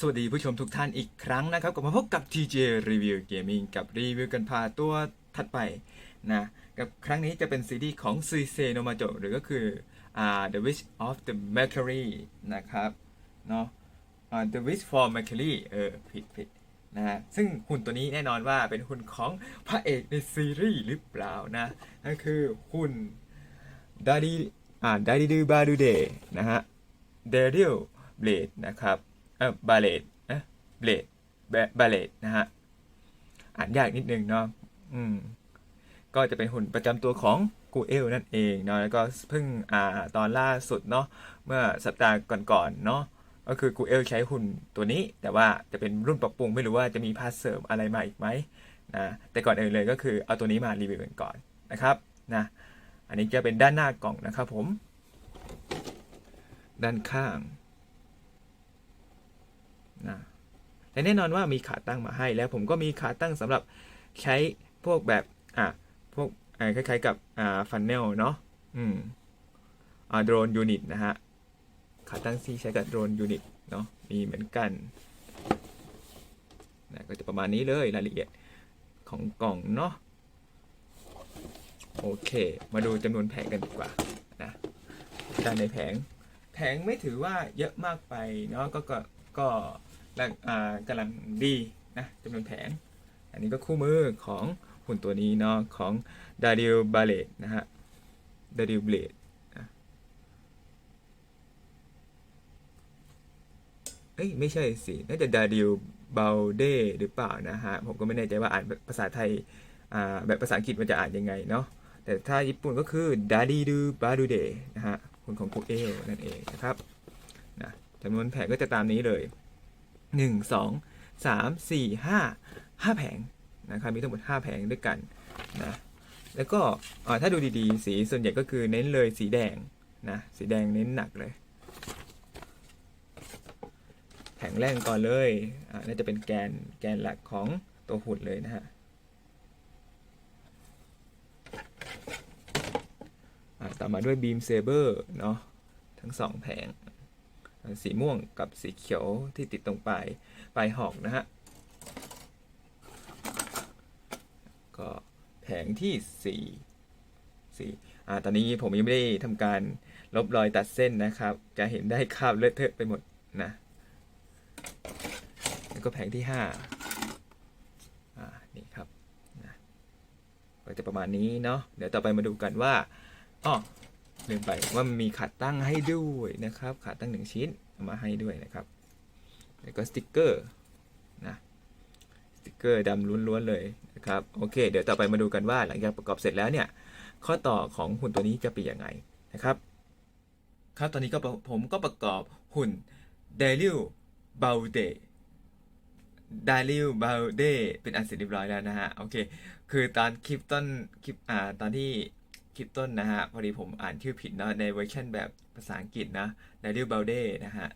สวัสดีผู้ชมทุกท่านอีกครั้งนะครับกลับมาพบกับ TJ Review Gaming กับรีวิวกันพาตัวถัดไปนะกับครั้งนี้จะเป็นซีรีส์ของซูเซโนมาโจหรือก็คือ The Wish of the Mercury นะครับเนาะ The Wish for Mercury เออผิดผิดนะฮะซึ่งหุ่นตัวนี้แน่นอนว่าเป็นหุ่นของพระเอกในซีรีส์หรือเปล่านะนั่นคือหุ่นดาดีอ่าดาดีดูบาดูเดนะฮะเดริลเบลดนะครับ เออบาเลดนะเบลดบาเลดนะฮะอ่านยากนิดนึงเนาะอืมก็จะเป็นหุ่นประจำตัวของกูเอลนั่นเองเนาะแล้วก็เพิ่งอ่าตอนล่าสุดเนาะเมื่อสัปดาห์ก่อนๆเนาะก็คือกูเอลใช้หุ่นตัวนี้ แต่ว่าจะเป็นรุ่นปรับปรุงไม่รู้ว่าจะมีพาร์ทเสริมอะไรมาอีกไหมนะแต่ก่อนอื่นเลยก็คือเอาตัวนี้มารีวิวกันก่อนนะครับนะอันนี้จะเป็นด้านหน้ากล่องนะครับผม ด้านข้าง นะและแน่นอนว่ามีขาตั้งมาให้แล้วผมก็มีขาตั้งสำหรับใช้พวกแบบอะพวกคล้ายๆกับอ่าฟันเนลเนาะอืมอ่าโดรนยูนิตนะฮะขาตั้งที่ใช้กับโดรนยูนิตเนาะมีเหมือนกันนะก็จะประมาณนี้เลยรายละเอียดของกล่องเนาะโอเค มาดูจำนวนแผงกันดีกว่านะด้านในแผง แผงไม่ถือว่าเยอะมากไปเนาะก็ก็ก็ แรงอ่ากำลังดีนะจำนวนแผงอันนี้ก็คู่มือของหุ่นตัวนี้เนาะของดาริลบาเลตนะฮะดาริลเบลดเอ้ยไม่ใช่สิน่าจะดาริลบาเดหรือเปล่านะฮะผมก็ไม่แน่ใจว่าอ่านภาษาไทยแบบภาษาอังกฤษมันจะอ่านยังไงเนาะแต่ถ้าญี่ปุ่นก็คือดาริดูบาดูเดนะฮะหุ่นของคุเอลนั่นเองนะครับนะจำนวนแผงก็จะตามนี้เลย 1 2 3 4 5 5 แผงนะครับมีทั้งหมด 5 แผงด้วยกันนะแล้วก็ถ้าดูดีๆ สีส่วนใหญ่ก็คือเน้นเลยสีแดงนะสีแดงเน้นหนักเลย แผงแรกก่อนเลยน่าจะเป็นแกนแกนหลักของตัวหุ่นเลยนะฮะอ่าต่อมาด้วยบีมเซเบอร์เนาะทั้งสองแผง สีม่วงกับสีเขียวที่ติดตรงปลายปลายหอกนะฮะ ก็แผงที่สี่สี่อ่าตอนนี้ผมยังไม่ได้ทำการลบรอยตัดเส้นนะครับ จะเห็นได้คราบเลอะเทอะไปหมดนะแล้วก็แผงที่ห้าอ่า นี่ครับนะก็จะประมาณนี้เนาะ เดี๋ยวต่อไปมาดูกันว่าอ้อ ลืมไปว่ามีขาตั้งให้ด้วยนะครับ ขาตั้งหนึ่งชิ้นมาให้ด้วยนะครับ แล้วก็สติกเกอร์นะสติกเกอร์ดำล้วนๆเลยนะครับโอเค เดี๋ยวต่อไปมาดูกันว่าหลังจากประกอบเสร็จแล้วเนี่ย ข้อต่อของหุ่นตัวนี้จะเป็นยังไงนะครับ ครับตอนนี้ก็ผมก็ประกอบหุ่นเดลิวบาเดดาริลบาเดเป็นอันเสร็จเรียบร้อยแล้วนะฮะ โอเค คือตอนคลิปต้นคลิปอ่าตอนที่ คลิปต้นนะฮะ พอดีผมอ่านชื่อผิดเนาะในเวอร์ชันแบบภาษาอังกฤษนะ d a d i l b a l d e นะฮะ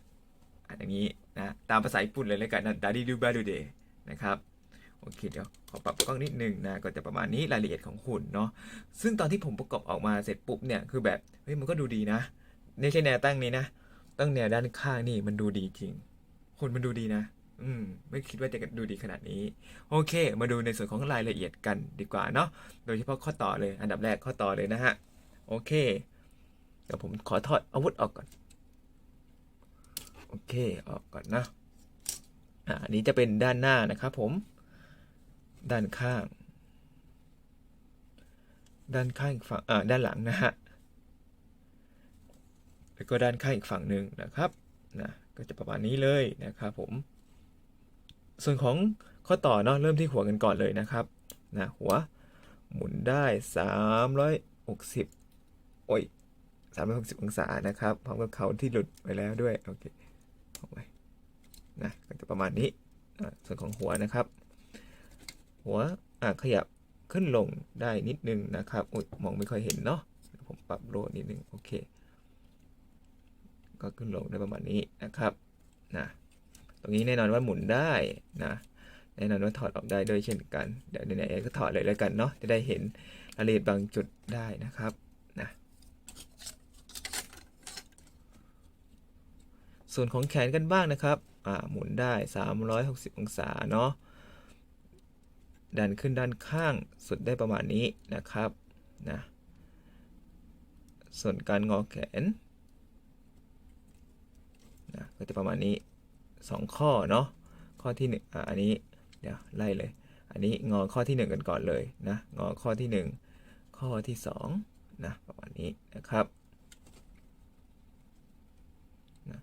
อ่านอย่างนี้นะตามภาษาญี่ปุ่นเลยแล้วกันนะ d a d i l b a l d e นะครับโอเคเดี๋ยวขอปรับกล้องนิดนึงนะก็จะประมาณนี้รายละเอียดของหุ่นเนาะซึ่งตอนที่ผมประกอบออกมาเสร็จปุ๊บเนี่ยคือแบบเฮ้ยมันก็ดูดีนะไม่ใช่แนวตั้งนี้นะตั้งแนวด้านข้างนี่มันดูดีจริงหุ่นมันดูดีนะ อืมไม่คิดว่าจะดูดีขนาดนี้ โอเค มาดูในส่วนของรายละเอียดกันดีกว่าเนาะโดยเฉพาะข้อต่อเลย อันดับแรกข้อต่อเลยนะฮะ โอเคเดี๋ยวผมขอถอดอาวุธออกก่อน โอเคออกก่อนนะอ่าอันนี้จะเป็นด้านหน้านะครับผม ด้านข้าง ด้านข้างอีกฝั่งอ่าด้านหลังนะฮะแล้วก็ด้านข้างอีกฝั่งหนึ่งนะครับนะก็จะประมาณนี้เลยนะครับผม ส่วนของข้อต่อเนาะเริ่มที่หัวกันก่อนเลยนะครับนะหัวหมุนได้ 360 โอ้ย 360 องศานะครับพร้อมกับเขาที่หลุดไปแล้วด้วย โอเคเอาไว้นะก็จะประมาณนี้ ส่วนของหัวนะครับ หัวอะขยับขึ้นลงได้นิดนึงนะครับอุยมองไม่ค่อยเห็นเนาะผมปรับโลนิดนึง โอเค ก็ขึ้นลงได้ประมาณนี้นะครับนะ ตรงนี้แน่นอนว่าหมุนได้นะแน่นอนว่าถอดออกได้ด้วยเช่นกัน เดี๋ยวไหนๆก็ถอดเลยแล้วกันเนาะจะได้เห็นรายละเอียดบางจุดได้นะครับนะส่วนของแขนกันบ้างนะครับอ่าหมุนได้ 360 องศาเนาะดันขึ้นด้านข้างสุดได้ประมาณนี้นะครับนะส่วนการงอแขนนะก็จะประมาณนี้ 2 ข้อเนาะข้อที่1อ่าอันนี้เดี๋ยวไล่เลย อันนี้งอข้อที่ 1 กันก่อนเลยนะงอข้อที่ 1 ข้อที่2นะประมาณนี้นะครับนะ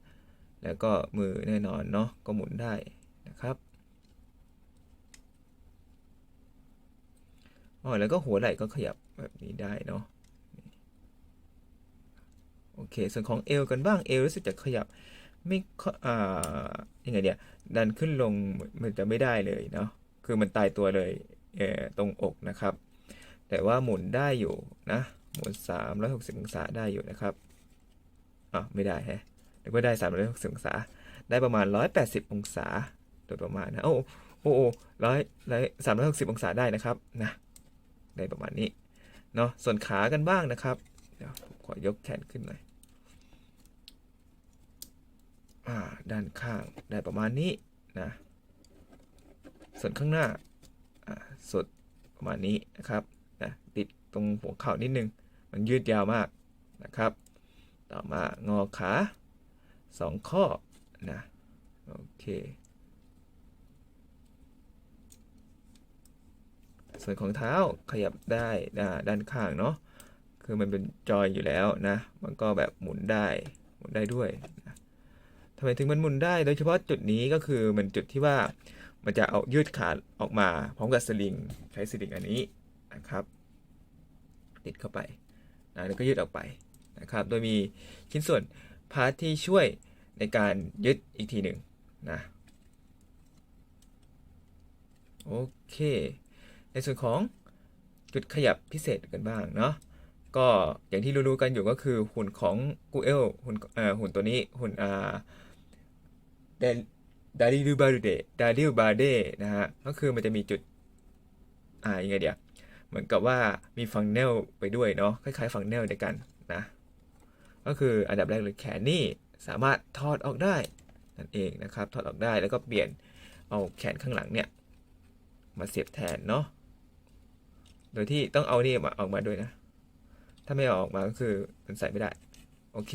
แล้วก็มือแน่นอนเนาะก็หมุนได้นะครับอ๋อแล้วก็หัวไหล่ก็ขยับแบบนี้ได้เนาะโอเค ส่วนของเอวกันบ้างเอวรู้สึกจะขยับ ไม่อ่ายังไงเดียดันขึ้นลงมันจะไม่ได้เลยเนาะคือมันตายตัวเลยเออตรงอกนะครับ แต่ว่าหมุนได้อยู่นะหมุน360 องศาได้อยู่นะครับอะไม่ได้แฮะหรือว่าได้360องศา ได้ประมาณ 180 องศาโดยประมาณนะโอ้โอ้โอ้ร้อยร้อยสามร้อยหกสิบองศาได้นะครับนะได้ประมาณนี้เนาะส่วนขากันบ้างนะครับเดี๋ยวผมขอยกแขนขึ้นหน่อย อ่าด้านข้างได้ประมาณนี้นะ ส่วนข้างหน้าอ่าสดประมาณนี้นะครับนะติดตรงหัวเข่านิดนึง มันยืดยาวมากนะครับ ต่อมางอขาสองข้อนะโอเค ส่วนของเท้าขยับได้ด้าด้านข้างเนาะคือมันเป็นจอยอยู่แล้วนะ มันก็แบบหมุนได้ หมุนได้ด้วยนะ ทำไมถึงมันหมุนได้ โดยเฉพาะจุดนี้ก็คือมันจุดที่ว่ามันจะเอายืดขาออกมาพร้อมกับสลิงใช้สลิงอันนี้นะครับ ติดเข้าไปนะแล้วก็ยืดออกไปนะครับ โดยมีชิ้นส่วนพาร์ทที่ช่วยในการยึดอีกทีหนึ่งนะโอเค ในส่วนของจุดขยับพิเศษกันบ้างเนาะก็อย่างที่รู้ๆกันอยู่ก็คือหุ่นของกูเอลหุ่นเอ่อหุ่นตัวนี้หุ่นอ่า ดาริลูบาเดดาริลบาเดนะฮะก็คือมันจะมีจุด อ่ายังไงเดียวเหมือนกับว่ามีฟังเนลไปด้วยเนาะคล้ายๆฟังเนลเดียวกันนะก็คืออันดับแรกเลยแขนนี่สามารถถอดออกได้นั่นเองนะครับถอดออกได้แล้วก็เปลี่ยนเอาแขนข้างหลังเนี่ยมาเสียบแทนเนาะโดยที่ต้องเอานี่มาออกมาด้วยนะ ถ้าไม่ออกมาก็คือมันใส่ไม่ได้ โอเค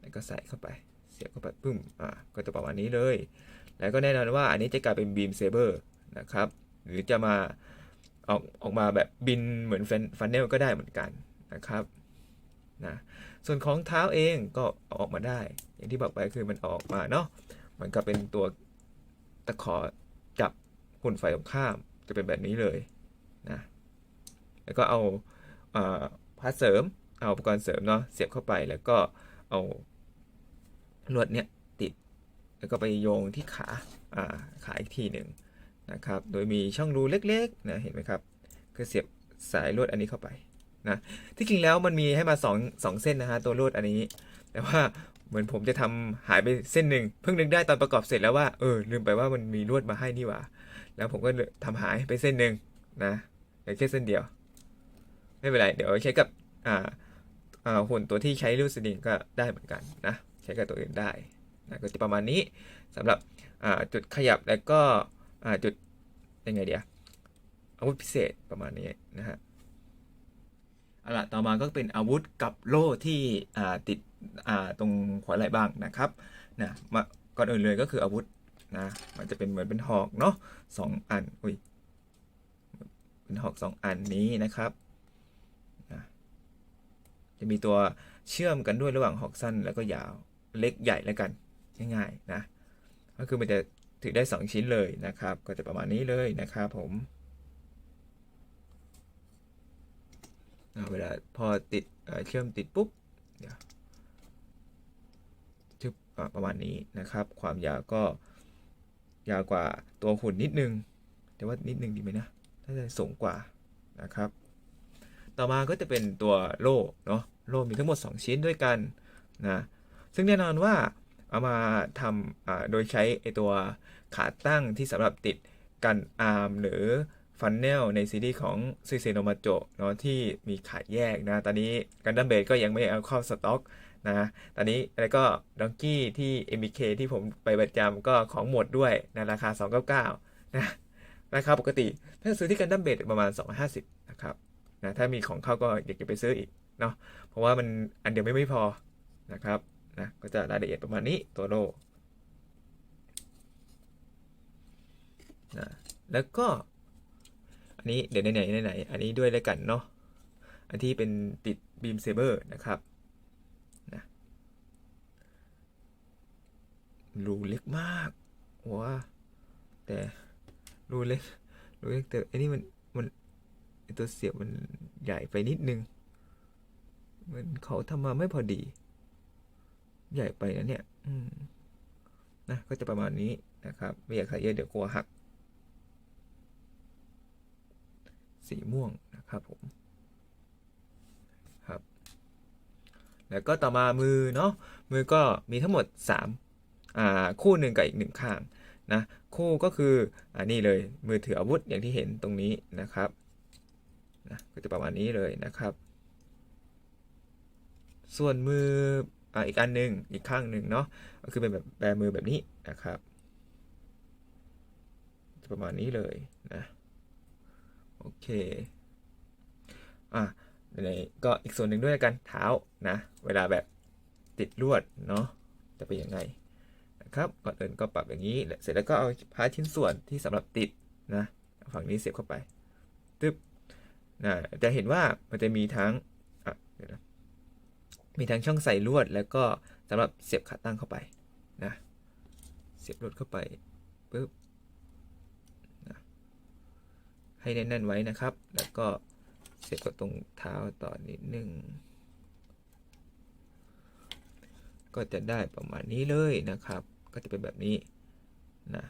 แล้วก็ใส่เข้าไป สียบเข้าไปปึ้มอ่าก็จะประมาณนี้เลย แล้วก็แน่นอนว่าอันนี้จะกลายเป็นบีมเซเบอร์นะครับ หรือจะมาออกออกมาแบบบินเหมือนฟันเนลก็ได้เหมือนกันนะครับนะส่วนของเท้าเองก็อออกมาได้ อย่างที่บอกไปคือมันออกมาเนาะมันก็เป็นตัวตะขอจับหุ่นไฟตรงข้ามจะเป็นแบบนี้เลยนะแล้วก็เอาพาร์ทเสริมเอาอุปกรณ์เสริมเนาะเสียบเข้าไปแล้วก็เอา ลวดเนี้ยติด แล้วก็ไปโยงที่ขาอ่าขาอีกทีหนึ่งนะครับ โดยมีช่องรูเล็กๆนะเห็นไหมครับคือเสียบสายลวดอันนี้เข้าไปนะที่จริงแล้วมันมีให้มา2 2เส้นนะฮะตัวลวดอันนี้ แต่ว่าเหมือนผมจะทำหายไปเส้นหนึ่งเพิ่งนึกได้ตอนประกอบเสร็จแล้วว่าเออลืมไปว่ามันมีลวดมาให้นี่หว่า แล้วผมก็ทำหายไปเส้นหนึ่งนะเหลือแค่เส้นเดียว ไม่เป็นไร เดี๋ยวใช้กับอ่าอ่าหุ่นตัวที่ใช้ลูกสลิงก็ได้เหมือนกันนะ ช้กับตัวอื่นได้นะก็จะประมาณนี้สำหรับจุดขยับแล้วก็จุดยังไงเดียอาวุธพิเศษประมาณนี้นะฮะเอาละต่อมาก็เป็นอาวุธกับโล่ที่ติดตรงหัวไหล่บ้างนะครับนะมาก่อนอื่นเลยก็คืออาวุธนะมันจะเป็นเหมือนเป็นหอกเนาะสองอันอุ้ยเป็นหอกสองอันนี้นะครับนะจะมีตัวเชื่อมกันด้วยระหว่างหอกสั้นแล้วก็ยาว เล็กใหญ่แล้วกันง่ายๆนะก็คือมันจะถือได้ 2 ชิ้นเลยนะครับ ก็จะประมาณนี้เลยนะครับผมเวลาพอติดเชื่อมติดปุ๊บเดี๋ยวจึบประมาณนี้นะครับ ความยาวก็ยาวกว่าตัวหุ่นนิดนึง แต่ว่านิดนึงดีไหมนะถ้าจะสูงกว่านะครับ ต่อมาก็จะเป็นตัวโล่เนาะโล่มีทั้งหมด 2 ชิ้นด้วยกันนะ ซึ่งแน่นอนว่าเอามาทำโดยใช้ไอตัวขาตั้งที่สำหรับติดกันอาร์มหรือฟันเนลในซีรีส์ของซูเซโนมาโจเนาะที่มีขาแยกนะ ตอนนี้กันดัมเบดก็ยังไม่เอาเข้าสต็อกนะ ตอนนี้แล้วก็ดองกี้ที่ MBK ที่ผมไปประจำก็ของหมดด้วยนะราคา 299 นะ ราคาปกติ ถ้าซื้อที่กันดั้มเบดประมาณ 250 นะครับนะถ้ามีของเข้าก็อยากจะไปซื้ออีกเนาะเพราะว่ามันอันเดียวไม่ไม่พอนะครับ นะก็จะรายละเอียดประมาณนี้ตัวโลนะแล้วก็ อันนี้เดี๋ยวไหนๆไหนอันนี้ด้วยแล้วกันเนาะอันที่เป็นติดบีมเซเบอร์นะครับนะรูเล็กมากว้าแต่รูเล็กรูเล็กแต่อันนี้มันมันตัวเสียบมันใหญ่ไปนิดนึงเหมันเขาทำมาไม่พอดี ใหญ่ไปนะเนี่ย อืมนะก็จะประมาณนี้นะครับ ไม่อยากใส่เยอะเดี๋ยวกลัวหัก สีม่วงนะครับผมครับ แล้วก็ต่อมามือเนาะมือก็มีทั้งหมด3อ่าคู่หนึ่งกับอีกหนึ่งข้างนะคู่ก็คืออันนี้เลยมือถืออาวุธอย่างที่เห็นตรงนี้นะครับนะก็จะประมาณนี้เลยนะครับ ส่วนมือ อีกอันหนึ่งอีกข้างหนึ่งเนาะก็คือเป็นแบบแบมือแบบนี้นะครับ ประมาณนี้เลยนะโอเคอะในก็อีกส่วนหนึ่งด้วยกันเท้านะ เวลาแบบติดลวดเนาะจะเป็นยังไงนะครับก่อนอื่นก็ปรับอย่างนี้ เสร็จแล้วก็เอาพาชิ้นส่วนที่สำหรับติดนะฝั่งนี้เสียบเข้าไปตึ๊บนะจะเห็นว่ามันจะมีทั้งอะเดี๋ยวนะ มีทั้งช่องใส่ลวด แล้วก็สำหรับเสียบขาตั้งเข้าไปนะเสียบลวดเข้าไปปึ๊บให้แน่นๆไว้นะครับ แล้วก็เสียบกับตรงเท้าต่อนิดนึงก็จะได้ประมาณนี้เลยนะครับ ก็จะเป็นแบบนี้นะ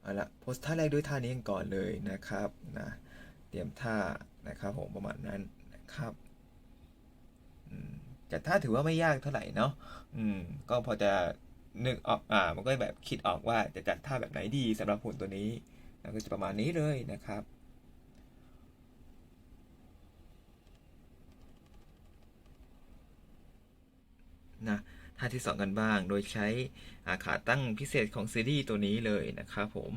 เอาละโพสท่าแรกด้วยท่านี้ก่อนเลยนะครับนะเตรียมท่านะครับผมประมาณนั้นนะครับ แต่ท่าถือว่าไม่ยากเท่าไหร่เนาะอืม ก็พอจะนึกออกอ่ามันก็แบบคิดออกว่าจะจัดท่าแบบไหนดีสำหรับหุ่นตัวนี้แล้วก็จะประมาณนี้เลยนะครับนะท่าที่ 2 กันบ้าง โดยใช้อาขาตั้งพิเศษของซีรีส์ตัวนี้เลยนะครับผม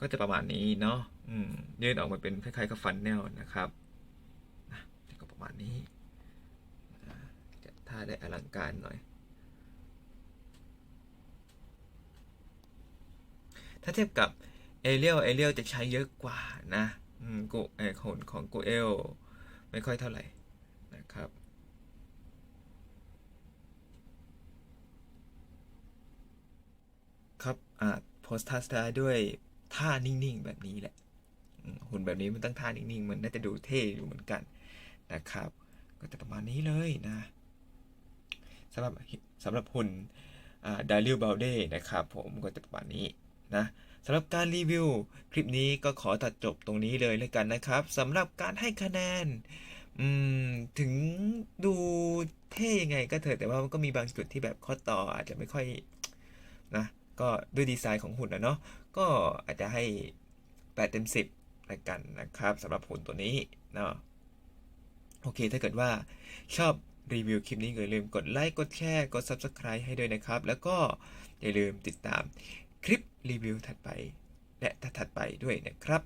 ก็จะประมาณนี้เนาะอืมยื่นออกมาเป็นคล้ายๆกับฟันแนลนะครับนะก็ประมาณนี้าได้อลังการหน่อย ถ้าเทียบกับเอเรียลเอเรียลจะใช้เยอะกว่านะกูเอของของกูเอลไม่ค่อยเท่าไหร่นะครับครับอ่าโพสท่าสตาร์ด้วยท่านิ่ง ๆ แบบนี้แหละอืมหุ่นแบบนี้มันต้องท่านิ่ง ๆ มันน่าจะดูเท่อยู่เหมือนกันนะครับ ก็จะประมาณนี้เลยนะ สำหรับสำหรับหุ่นดาริลเบลเดนะครับผมก็จะประมาณนี้นะสำหรับการรีวิว คลิปนี้ก็ขอตัดจบตรงนี้เลยแล้วกันนะครับสำหรับการให้คะแนนถึงดูเท่ยังไงก็เถอะแต่ว่ามันก็มีบางจุดที่แบบข้อต่ออาจจะไม่ค่อยนะก็ด้วยดีไซน์ของหุ่นนะเนาะก็อาจจะให้8เต็ม10ละกันนะครับสำหรับหุ่นตัวนี้เนาะโอเคถ้าเกิดว่าชอบ รีวิวคลิปนี้อย่าลืมกดไลค์ กดแชร์ กด Subscribe ให้ด้วยนะครับ แล้วก็อย่าลืมติดตามคลิปรีวิวถัดไป และถัดๆไปด้วยนะครับ